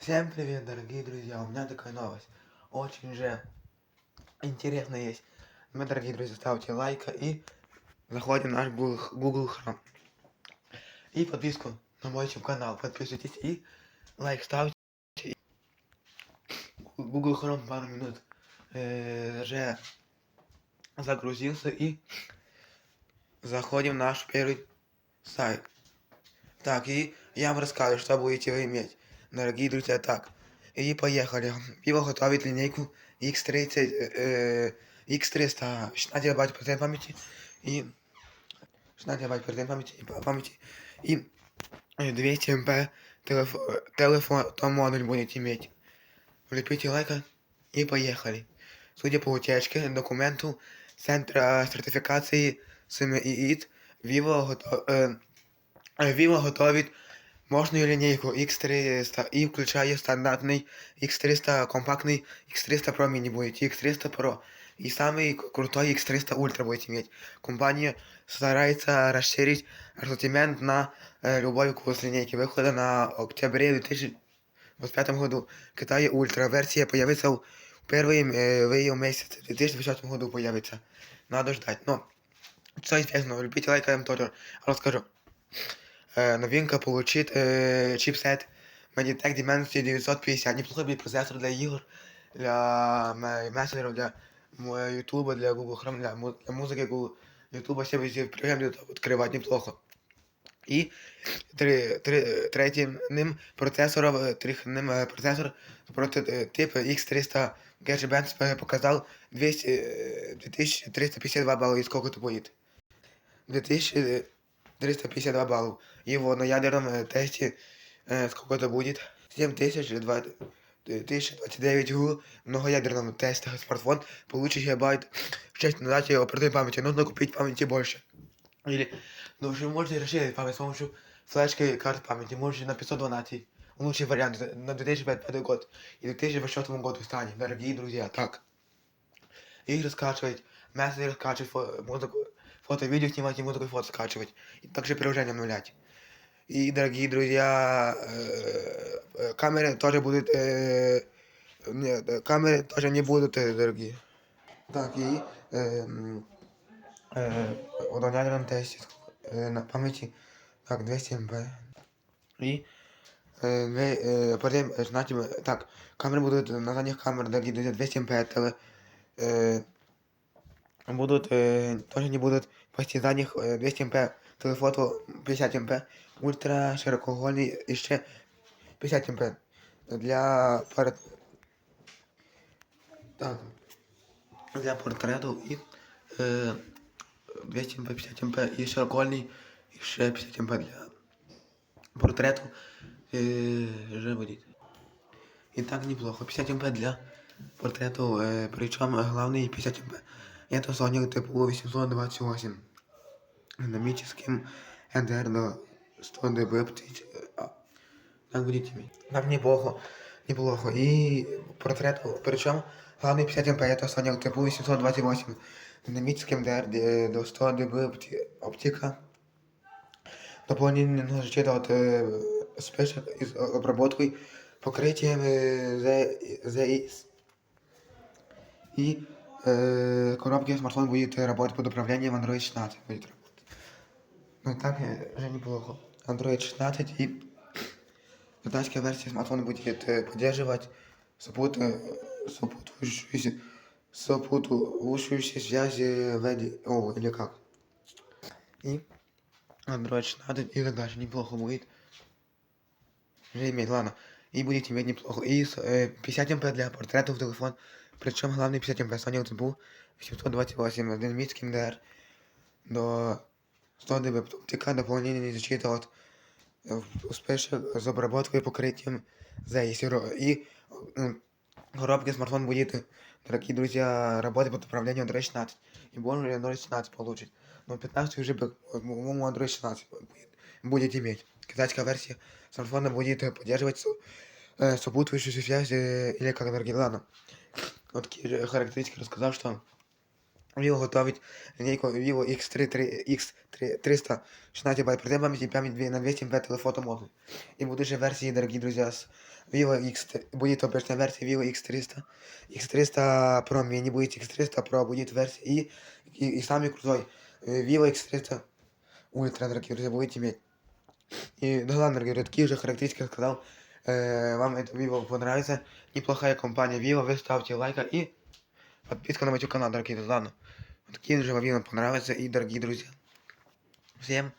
Всем привет, дорогие друзья! У меня такая новость. Очень же интересно есть. Мы, дорогие друзья, ставьте лайк и заходим в наш Google, Google Chrome. И подписку на мой YouTube канал. Подписывайтесь и лайк ставьте. Google Chrome пару минут э, уже загрузился и заходим в наш первый сайт. Так, и я вам расскажу, что будете вы иметь. Дорогие друзья, так. И поехали. Пиво готовит линейку X30, э, X300, 16 гигабайт оперативной памяти и 16 гигабайт оперативной памяти памяти и 200 мп телефон, то модуль будет иметь. Влепите лайка и поехали. Судя по утечке документу Центра сертифікації СМІІТ, Vivo, гото- е, е, Vivo готовить мощную линейку X300 и включая стандартный X300 компактный X300 Pro mini будет, X300 Pro. И самый к- крутой X300 Ultra будет иметь. Компания старается расширить ассортимент на э, любой вкус линейки. Выхода на октябре 2025 году. В Китае Ультра версия появится в первый э, в ее месяц 2020 году появится. Надо ждать. Но что известно, любите лайк, я вам тоже расскажу. Э, новинка получит э, чипсет Meditech Dimensity 950. Неплохой будет процессор для игр, для м- мессенджеров, для м- ютуба, для Google Chrome, для, му- для музыки Google ютуба все эти программы будут открывать неплохо. И три, три, третьим процессором, э, трехным э, процессор прототип X300 Gearbest показал 200, э, 2352 балла. И сколько это будет? 2352 балла. Его на ядерном э, тесте э, сколько это будет? 7029 гу в многоядерном тесте смартфон получит гигабайт 6 на дате оперативной памяти. Нужно купить памяти больше. Или, ну, вы можете расширить память с помощью флешки карт памяти. Можете на 512. Лучший вариант на 2005 год и 2024 году станет, дорогие друзья. Так. Игры скачивать, мессенджеры скачивать, фо- музыку, фото, видео снимать и музыку и фото скачивать. И также приложение обновлять. И, дорогие друзья, э, э, камеры тоже будут... э, Нет, э, камеры тоже не будут, э, дорогие. Так, и... эм, э, удалять на тесте э, на памяти. Так, 200 мб. И... Э, две- э, потом, э, знаете, э, так, камеры будут на задних камерах, дорогие друзья, 200 мб. теле- э, будут, э, тоже не будут почти задних э, 200 мп, телефото 50 мп, ультра широкоугольный еще 50 мп. Для пор- так, для портрету и э, 200 мп, 50 мп и широкоугольный еще 50 мп для портрету э, же будет. И так неплохо. 50 мп для портрету, э, причем главный 50 мп. Это Sony ТПУ 828 динамическим NDR до 100 dB птиц. А, Так будет иметь. Так неплохо. Неплохо. И портрет, причем главный 50 мп это Sony ТПУ 828 динамическим NDR э, до 100 dB опти- оптика. Дополнительно защита от э, спешек из обработкой покрытием э, Z- ZIS. И э, коробки смартфон будет э, работать под управлением Android 16. Будет работать. Ну так э, же неплохо. Android 16 и китайская версия смартфона будет э, поддерживать сопут, э, сопутствующуюся, сопутствующие связи вроде- о, или как. И Android 16 и так дальше неплохо будет. Уже иметь, ладно. И будет иметь неплохо. И с- э, 50 мп для портретов телефон. Причем главный 50 мп Sony ЦБУ 728 динамический МДР до 100 дБ оптика дополнение защита от э, успешек с обработкой и покрытием ZIS. И э, коробки смартфон будет, э, дорогие друзья, работать под управлением Android 16. И больше Android 16 получит. Но 15 уже, бы, э, по-моему, Android 16 будет, будет иметь. Китайская версия смартфона будет э, поддерживать со- э, сопутствующую связь э, или как дорогие. Ладно. Вот такие же характеристики рассказал, что Vivo готовить линейку Vivo X3, 3, X3, 316 байт против памяти память две- на 200 МБ телефотомодуль. И будут же версии, дорогие друзья, с Vivo X, будет обычная версия Vivo X300, X300 Pro Mini будет X300 Pro, будет версия и, и, и самый крутой э, Vivo X300 Ultra, дорогие друзья, будете иметь. И да ладно, дорогие друзья, такие же характеристики сказал. Э, вам это Vivo понравится. Неплохая компания Vivo, вы ставьте лайк и подписка на мой канал, дорогие друзья. Ладно. Вот такие же Vivo понравятся и дорогие друзья. Всем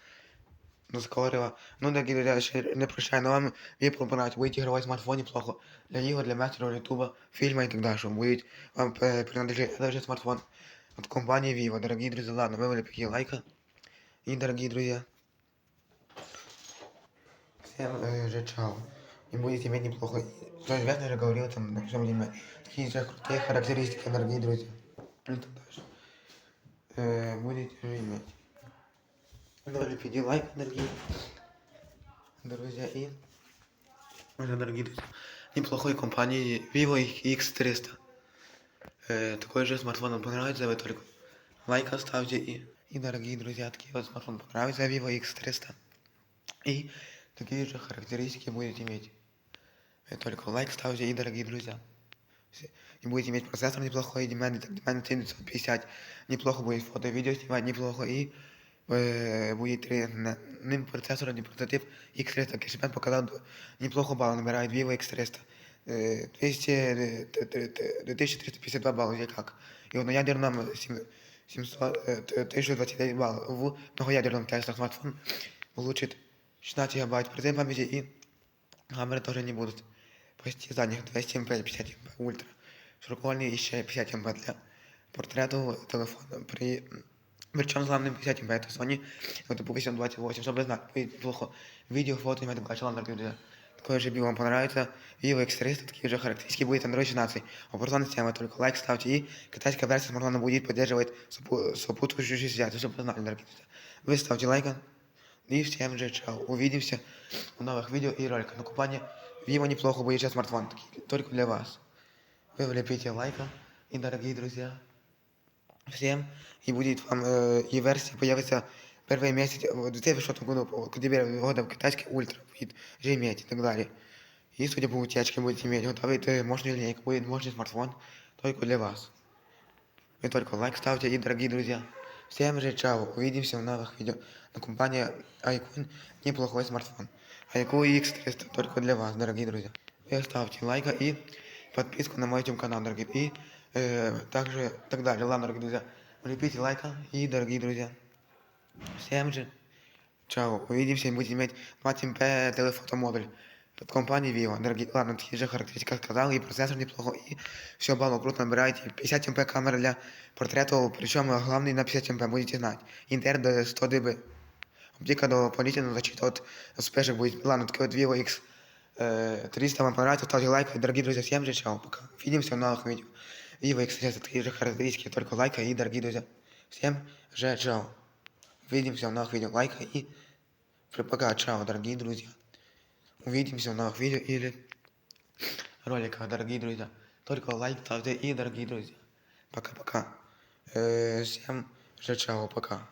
до скорого. Ну, дорогие друзья, еще не прощаю, но вам Vivo понравится. Будете играть в смартфоне плохо. Для игр, для мастера ютуба, фильма и так далее. Чтобы будет вам э, принадлежит даже смартфон от компании Vivo. Дорогие друзья, ладно, вы влепите лайка. И, дорогие друзья, всем э, же чао. И будете иметь неплохо. То есть, я же говорил там, на всем время, такие же крутые характеристики, дорогие друзья. И так дальше. Э, будете же иметь. Влепите лайк, дорогие друзья, и уже, дорогие друзья, неплохой компании Vivo X300. Э, такой же смартфон вам понравится, вы только лайк оставьте и, и дорогие друзья, такие вот смартфон понравится Vivo X300. И такие же характеристики будете иметь. Вы только лайк ставьте и дорогие друзья. Все. И будете иметь процессор неплохой, Dimensity 950, неплохо будет фото и видео снимать, неплохо и э, будет три- на- ним процессор, не прототип X300, Кэшмен показал, неплохо балл набирает Vivo X300. Э, 200, э, т- т- т- 2352 балла, или как? И вот на ядерном 700, э, т- 1029 баллов. В многоядерном Tesla смартфон получит 16 гигабайт против памяти и камеры тоже не будут. Почти задних 200 МП, 50 МП ультра. Широкоугольный еще 50 МП для портрета телефона. При... Причем главным 50 МП это Sony это по 828, чтобы знать, будет плохо. Видео, фото, и так далее. Ладно, дорогие друзья. Такое же видео вам понравится. Vivo X300, такие же характеристики будет Android 16. Операционная система, только лайк ставьте. И китайская версия смартфона будет поддерживать сопу- сопутствующую 60, чтобы вы знали, дорогие друзья. Вы ставьте лайк. И всем же чао. Увидимся в новых видео и роликах. На купание Vivo неплохо будет сейчас смартфон. Только для вас. Вы влепите лайка. И, дорогие друзья, всем. И будет вам э, и версия появится первый месяц в 2006 году, к декабрю года в китайский ультра будет же иметь и так далее. И судя по утечке будете иметь готовый э, мощный линейка, будет мощный смартфон только для вас. Вы только лайк ставьте и, дорогие друзья, всем же чао, увидимся в новых видео. На компании iQOO неплохой смартфон. iQOO X300 только для вас, дорогие друзья. Вы ставьте лайк и подписку на мой YouTube канал, дорогие. И э, также так далее. Ладно, дорогие друзья, влепите лайка и, дорогие друзья, всем же чао. Увидимся и будете иметь 20 МП телефотомодуль от компании Vivo. Дорогие, ладно, такие же характеристики, как сказал, и процессор неплохо, и все балло круто набираете. 50 МП камера для портретов, причем главный на 50 МП, будете знать. Интер до 100 дБ. Оптика дополнительно защита от спешек будет. Ладно, такой вот Vivo X э, 300 вам понравится, ставьте лайк. Дорогие друзья, всем же чао, пока. Увидимся в новых видео. Vivo X 300, такие же характеристики, только лайка и, дорогие друзья, всем же чао. Увидимся в новых видео. Лайка и пока. Чао, дорогие друзья. Увидимся в новых видео или роликах, дорогие друзья. Только лайк ставьте и, дорогие друзья. Пока-пока. Э, всем же чао, пока.